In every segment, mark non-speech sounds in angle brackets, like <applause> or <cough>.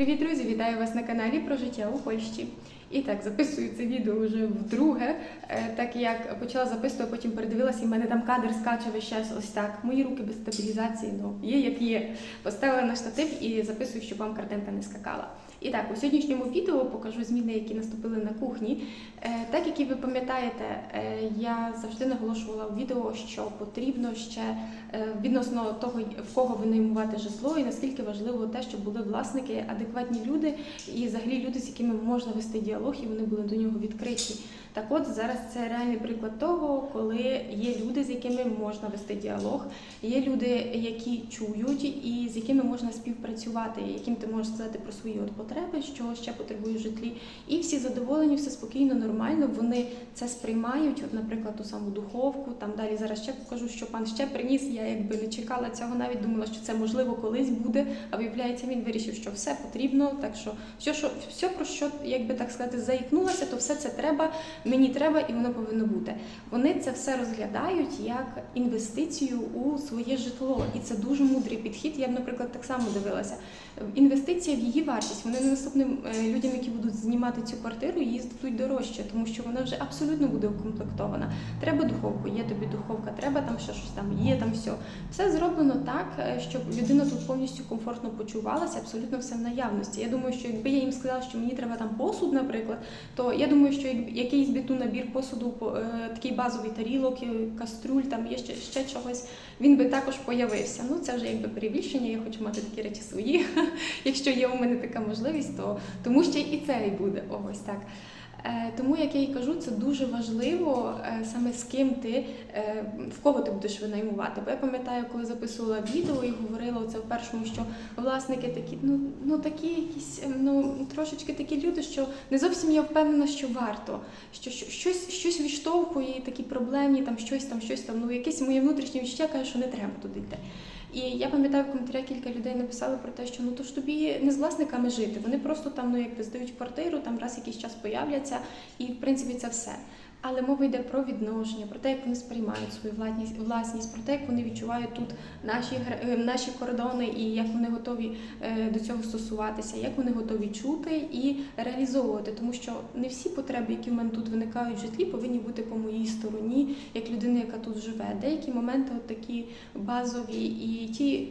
Привіт, друзі! Вітаю вас на каналі про життя у Польщі. І так, записую це відео вже вдруге, е, так як почала записувати, потім передивилася, і в мене там кадр скаче весь час ось так. Мої руки без стабілізації, ну є як є. Поставила на штатив і записую, щоб вам картинка не скакала. І так, у сьогоднішньому відео покажу зміни, які наступили на кухні. Е, Так як і ви пам'ятаєте, е, я завжди наголошувала у відео, що потрібно ще е, відносно того, в кого винаймувати житло, і наскільки важливо те, щоб були власники, адекватні люди і взагалі люди, з якими можна вести діалог, і вони були до нього відкриті. Так от зараз це реальний приклад того, коли є люди, з якими можна вести діалог, є люди, які чують і з якими можна співпрацювати, яким ти можеш сказати про свої от потреби, що ще потребує в житлі, і всі задоволені, все спокійно, нормально. Вони це сприймають. От, наприклад, ту саму духовку. Там далі зараз ще покажу, що пан ще приніс. Я якби не чекала цього, навіть думала, що це можливо колись буде. А виявляється, він вирішив, що все потрібно. Так що все, що все про що, якби так сказати, заікнулася, то все це треба. Мені треба і воно повинно бути. Вони це все розглядають як інвестицію у своє житло, і це дуже мудрий підхід. Я б, наприклад, так само дивилася. Інвестиція в її вартість. Вони не наступним е, людям, які будуть знімати цю квартиру, її здадуть дорожче, тому що вона вже абсолютно буде укомплектована. Треба духовку, є тобі духовка, треба там ще щось там, є там все. Все зроблено так, е, щоб людина тут повністю комфортно почувалася, абсолютно все в наявності. Я думаю, що якби я їм сказала, що мені треба там посуд, наприклад, то я думаю, що як- якийсь би ту набір посуду, по- е, такий базовий тарілок, е, каструль, там є ще, ще чогось, він би також появився. Ну це вже якби перебільшення. Я хочу мати такі речі свої. <laughs> Якщо є у мене така можливість, то тому ще і це і буде. Ось так. Е, Тому, як я і кажу, це дуже важливо е, саме з ким ти, е, в кого ти будеш винаймувати. Бо я пам'ятаю, коли записувала відео і говорила це в першому, що власники такі, ну, ну такі якісь, ну трошечки такі люди, що не зовсім я впевнена, що варто, що- щось, щось відштовхує, такі проблемні, там щось там, щось там. Ну якесь моє внутрішнє відчуття каже, що не треба туди йти. І я пам'ятаю, в коментарях кілька людей написали про те, що ну то ж тобі не з власниками жити. Вони просто там, ну якби здають квартиру, там раз якийсь час появляться, і в принципі це все. Але мова йде про відношення, про те, як вони сприймають свою власність, власність, про те, як вони відчувають тут наші е, наші кордони, і як вони готові е, до цього стосуватися, як вони готові чути і реалізовувати. Тому що не всі потреби, які в мене тут виникають в житлі, повинні бути по моїй стороні, як людина, яка тут живе. Деякі моменти, от такі базові, і ті.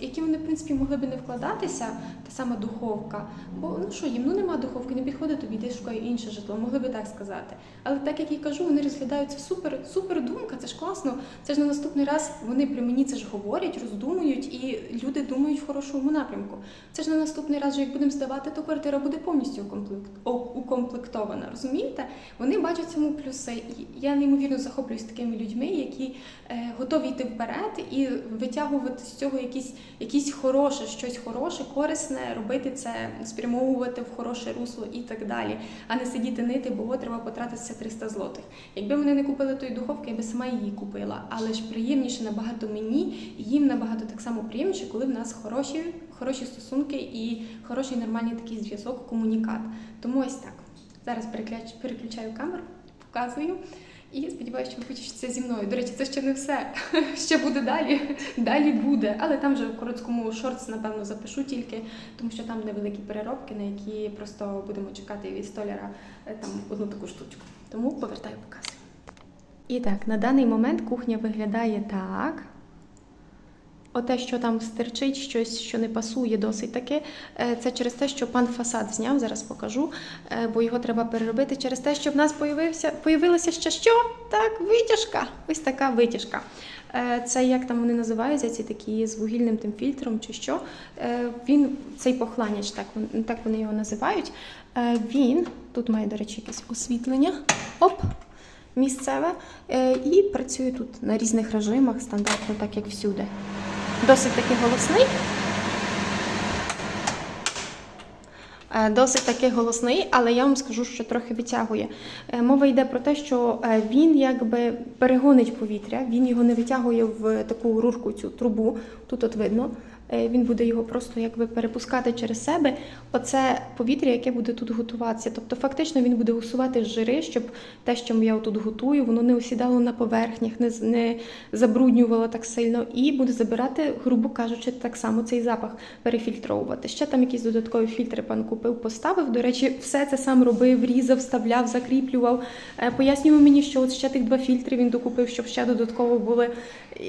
Які вони в принципі могли би не вкладатися, та сама духовка. Бо ну що їм ну нема духовки, не підходить тобі, йди шукай інше житло, могли би так сказати. Але так як я кажу, вони розглядають це супер, супер думка, це ж класно. Це ж на наступний раз вони при мені це ж говорять, роздумують, і люди думають в хорошому напрямку. Це ж на наступний раз, як будемо здавати, то квартира буде повністю укомплектована. Розумієте? Вони бачать цьому плюси. І я неймовірно захоплююсь такими людьми, які е, готові йти вперед і витягувати з цього якісь, якісь хороше, щось хороше, корисне, робити це, спрямовувати в хороше русло і так далі, а не сидіти нити, бо треба потратитися 300 злотих. Якби вони не купили тої духовки, я би сама її купила. Але ж приємніше набагато мені, їм набагато так само приємніше, коли в нас хороші, хороші стосунки і хороший нормальний такий зв'язок, комунікат. Тому ось так. Зараз переключаю камеру, показую. І сподіваюся, що ви хочете зі мною. До речі, це ще не все. <laughs> Ще буде далі. Далі буде. Але там вже в короткому шортс, напевно, запишу тільки, тому що там невеликі переробки, на які просто будемо чекати від столяра е, там одну таку штучку. Тому повертаю показ. І так, на даний момент кухня виглядає так. Оте, що там стирчить, щось, що не пасує досить таки, е, це через те, що пан фасад зняв, зараз покажу, е, бо його треба переробити через те, що в нас появився, появилася ще що? Так, витяжка. Ось така витяжка. Е, Це як там вони називаються, ці такі з вугільним тим фільтром чи що. Е, Він цей похланяч, так, так вони його називають. Він тут має, до речі, якесь освітлення. Оп! Місцеве і працює тут на різних режимах, стандартно, так як всюди. Досить таки голосний. Е, Досить таки голосний, але я вам скажу, що трохи витягує. Е, Мова йде про те, що е, він якби перегонить повітря, він його не витягує в таку рурку, цю трубу. Тут от видно. Е, Він буде його просто якби перепускати через себе. Оце повітря, яке буде тут готуватися. Тобто, фактично він буде усувати жири, щоб те, що я тут готую, воно не осідало на поверхнях, не, не забруднювало так сильно, і буде забирати, грубо кажучи, так само цей запах перефільтровувати. Ще там якісь додаткові фільтри пан купив, поставив. До речі, все це сам робив, різав, вставляв, закріплював. Е, Пояснював мені, що от ще тих два фільтри він докупив, щоб ще додатково були.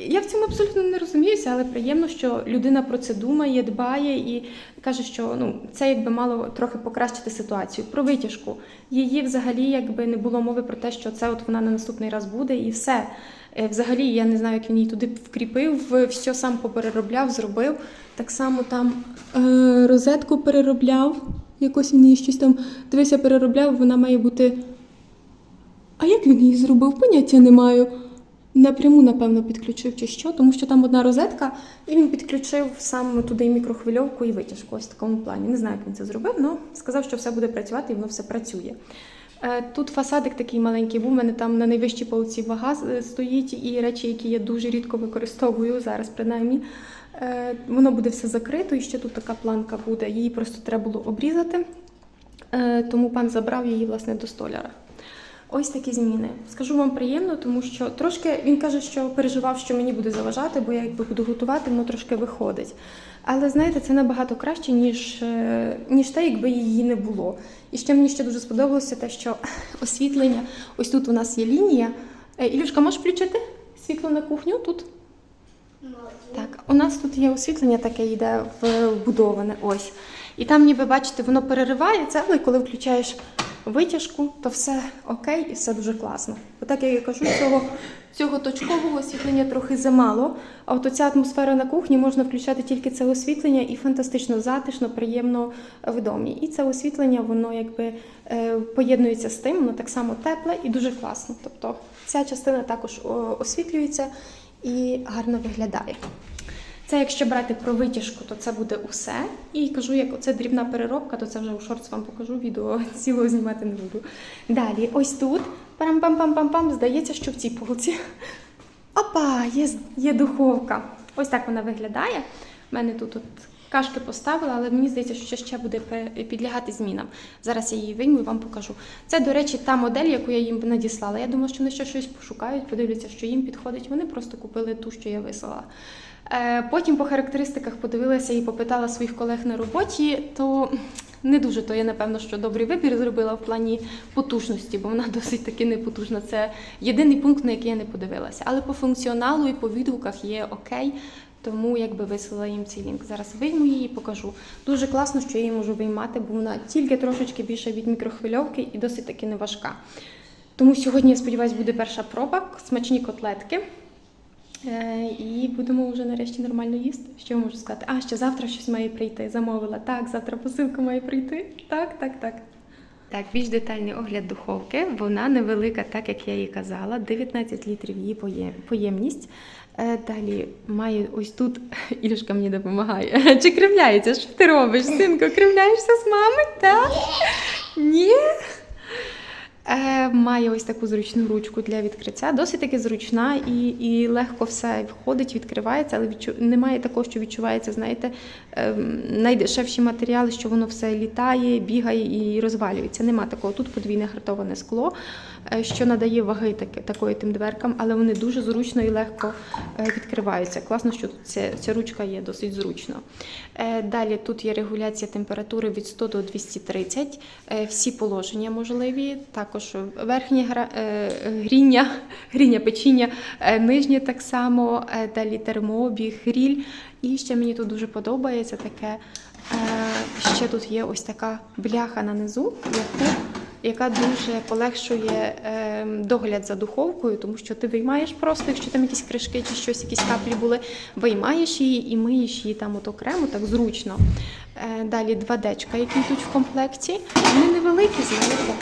Я в цьому абсолютно не розуміюся, але приємно, що людина про це думає, дбає і каже, що ну це якби мало трохи покращити ситуацію. Про витяжку її взагалі якби не було мови про те, що це от вона на наступний раз буде, і все. Е, Взагалі, я не знаю, як він її туди вкріпив, все сам попереробляв, зробив. Так само там е, розетку переробляв. Якось він її щось там дивися, переробляв, вона має бути. А як він її зробив? Поняття не маю. Напряму, напевно, підключив чи що, тому що там одна розетка, і він підключив сам туди мікрохвильовку і витяжку. Ось в такому плані. Не знаю, як він це зробив, але сказав, що все буде працювати і воно все працює. Е, Тут фасадик такий маленький був. У мене там на найвищій полці вага е, стоїть, і речі, які я дуже рідко використовую зараз, принаймні. Е, Воно буде все закрито, і ще тут така планка буде. Її просто треба було обрізати. Тому пан забрав її власне до столяра. Ось такі зміни. Скажу вам приємно, тому що трошки він каже, що переживав, що мені буде заважати, бо я якби буду готувати, воно трошки виходить. Але знаєте, це набагато краще, ніж, е, ніж те, якби її не було. І ще мені ще дуже сподобалося те, що <laughs> освітлення. Ось тут у нас є лінія. Е, Ілюшка, можеш включити світло на кухню тут? Так, у нас тут є освітлення, таке йде вбудоване. Ось. І там, ніби бачите, воно переривається, але коли включаєш витяжку, то все окей і все дуже класно. Отак, як я кажу, цього, цього точкового освітлення трохи замало. А от оця атмосфера на кухні можна включати тільки це освітлення і фантастично затишно, приємно в домі. І це освітлення, воно якби е, поєднується з тим, воно так само тепле і дуже класно. Тобто ця частина також освітлюється і гарно виглядає. Це якщо брати про витяжку, то це буде усе. І кажу, як оце дрібна переробка, то це вже у шортс вам покажу, відео <laughs> цілого знімати не буду. Далі, ось тут, парам-пам-пам-пам-пам, здається, що в цій полці. Опа, є, є духовка. Ось так вона виглядає. У мене тут от кашки поставила, але мені здається, що ще буде підлягати змінам. Зараз я її вийму і вам покажу. Це, до речі, та модель, яку я їм надіслала. Я думала, що вони ще щось пошукають, подивляться, що їм підходить. Вони просто купили ту, що я вислала. Е, Потім по характеристиках подивилася і попитала своїх колег на роботі, то не дуже то я, напевно, що добрий вибір зробила в плані потужності, бо вона <laughs> досить таки непотужна. Це єдиний пункт, на який я не подивилася. Але по функціоналу і по відгуках є окей. Тому якби висила їм цей лінк. Зараз вийму її і покажу. Дуже класно, що я її можу виймати, бо вона тільки трошечки більше від мікрохвильовки і досить таки не важка. Тому сьогодні, я сподіваюся, буде перша проба, смачні котлетки. Е, І будемо вже нарешті нормально їсти. Що я можу сказати? А, ще завтра щось має прийти. Замовила. Так, завтра посилка має прийти. Так, так, так. Так, більш детальний огляд духовки. Вона невелика, так як я їй казала. 19 літрів її поєм- поємність. Е, Далі має ось тут <laughs> Ілюшка мені допомагає. <laughs> Чи кривляється? Що ти робиш? Синку, кривляєшся з мами? Так? Ні? Е, має ось таку зручну ручку для відкриття. Досить таки зручна і, і легко все входить, відкривається, але відчу... немає такого, що відчувається, знаєте, ем, найдешевші матеріали, що воно все літає, бігає і розвалюється. Нема такого. Тут подвійне гартоване скло, е, що надає ваги таки, такої тим дверкам, але вони дуже зручно і легко е, відкриваються. Класно, що тут ця, ця ручка є досить зручно. Е, Далі тут є регуляція температури від 100 до 230, е, всі положення можливі. Також верхнє е, гріння, <laughs> гріння печіння, е, нижнє так само, е, далі термообіг, гріль. І ще мені тут дуже подобається таке. е, Ще тут є ось така бляха на низу, яку яка дуже полегшує е, догляд за духовкою, тому що ти виймаєш просто, якщо там якісь кришки чи щось, якісь каплі були, виймаєш її і миєш її там от окремо, так зручно. Е, далі два дечка, які йдуть в комплекті. Вони невеликі, знаєте,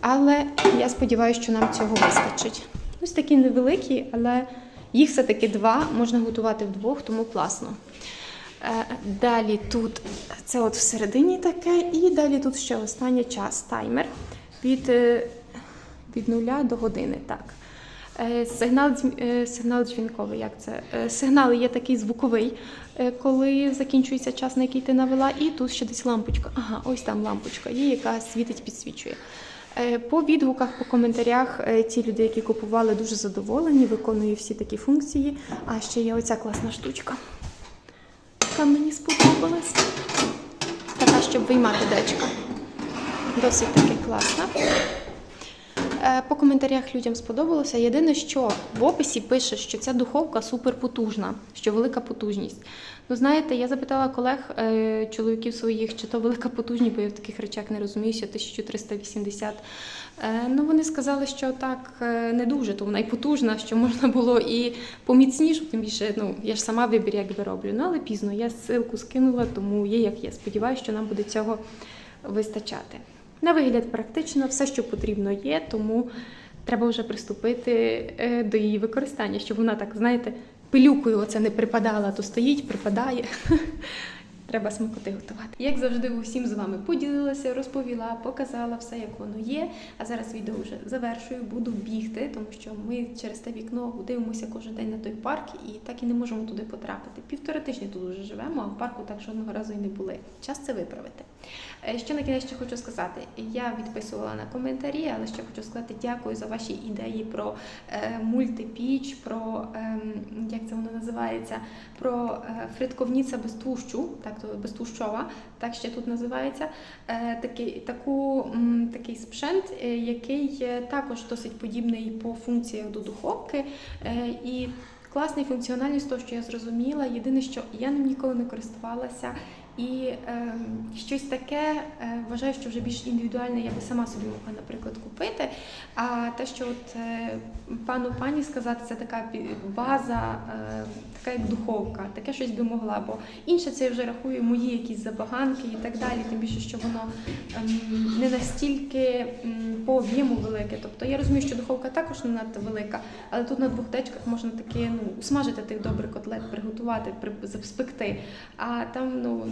але я сподіваюся, що нам цього вистачить. Ось такі невеликі, але їх все-таки два, можна готувати вдвох, тому класно. Е, Далі тут це от всередині таке, і далі тут ще останній час таймер від, е, від нуля до години. Так. Е, Сигнал, сигнал дзвінковий, як це? Сигнал є такий звуковий, коли закінчується час, на який ти навела, і тут ще десь лампочка. Ага, ось там лампочка є, яка світить, підсвічує. Е, По відгуках, по коментарях, е, ті люди, які купували, дуже задоволені, виконує всі такі функції. А ще є оця класна штучка, яка мені сподобалась. Така, щоб виймати дечка. Досить таки класна. Е, По коментарях людям сподобалося. Єдине, що в описі пише, що ця духовка суперпотужна, що велика потужність. Ну, знаєте, я запитала колег, е, чоловіків своїх, чи то велика потужність, бо я в таких речах не розуміюся, 1380. Е, Ну, вони сказали, що так не дуже, то вона й потужна, що можна було і поміцніше, тим більше, ну, я ж сама вибір якби роблю. Ну, але пізно, я ссылку скинула, тому є як є. Сподіваюся, що нам буде цього вистачати. На вигляд практично все, що потрібно є, тому треба вже приступити е, до її використання, щоб вона так, знаєте, пилюкою оце не припадала, то стоїть, припадає. <laughs> Треба смакоти готувати. Як завжди, усім з вами поділилася, розповіла, показала все, як воно є. А зараз відео вже завершую, буду бігти, тому що ми через те вікно дивимося кожен день на той парк і так і не можемо туди потрапити. Півтора тижні тут вже живемо, а в парку так жодного разу і не були. Час це виправити. Е, Що на кінець ще хочу сказати? Я відписувала на коментарі, але ще хочу сказати дякую за ваші ідеї про е, мультипіч, про ем, як це воно називається, про е, фритковніця без тущу, так то безтущова, так ще тут називається. Е, такий, таку, такий спшент, е, який е, також досить подібний по функціях до духовки. І класний функціональність, того, що я зрозуміла. Єдине, що я ним ніколи не користувалася. І е, щось таке е, вважаю, що вже більш індивідуальне, я би сама собі могла, наприклад, купити. А те, що от е, пану пані сказати, це така база, е, така як духовка, таке щось би могла. Бо інше це я вже рахую мої якісь забаганки і так далі. Тим більше, що воно ем, не настільки м, по об'єму велике. Тобто я розумію, що духовка також не надто велика, але тут на двох дечках можна таки ну, усмажити тих добрий котлет, приготувати, при- спекти. А там ну,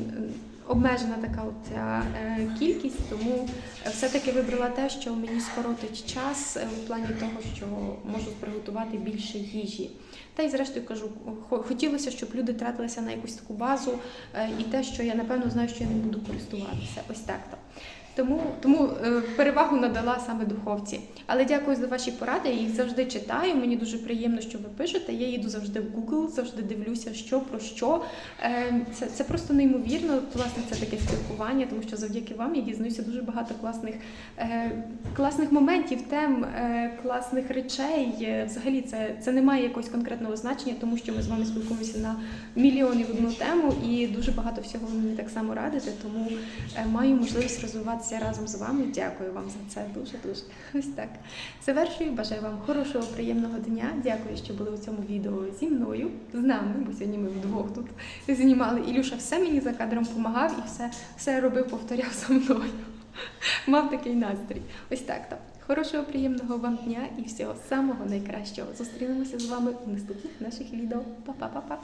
обмежена така ця е, кількість, тому все-таки вибрала те, що мені скоротить час в плані того, що можу приготувати більше їжі. Та й зрештою кажу, хо- хотілося, щоб люди тратилися на якусь таку базу е, і те, що я напевно знаю, що я не буду користуватися. Ось так то. Тому, тому е, перевагу надала саме духовці. Але дякую за ваші поради. Я їх завжди читаю. Мені дуже приємно, що ви пишете. Я їду завжди в Google, завжди дивлюся, що про що. Е, Це, це просто неймовірно. Власне, це таке спілкування, тому що завдяки вам я дізнаюся дуже багато класних, е, класних моментів, тем, класних речей. Взагалі, це, це не має якогось конкретного значення, тому що ми з вами спілкуємося на мільйонів одну тему, і дуже багато всього ви мені так само радите. Тому маю можливість розвиватися разом з вами. Дякую вам за це дуже дуже. <laughs> Ось так. Завершую. Бажаю вам хорошого, приємного дня. Дякую, що були у цьому відео зі мною, з нами, бо сьогодні ми вдвох тут знімали. Ілюша все мені за кадром допомагав і все, все робив, повторяв за мною. <laughs> Мав такий настрій. Ось так то. Хорошого, приємного вам дня і всього самого найкращого. Зустрінемося з вами у наступних наших відео. Па-па-па-па!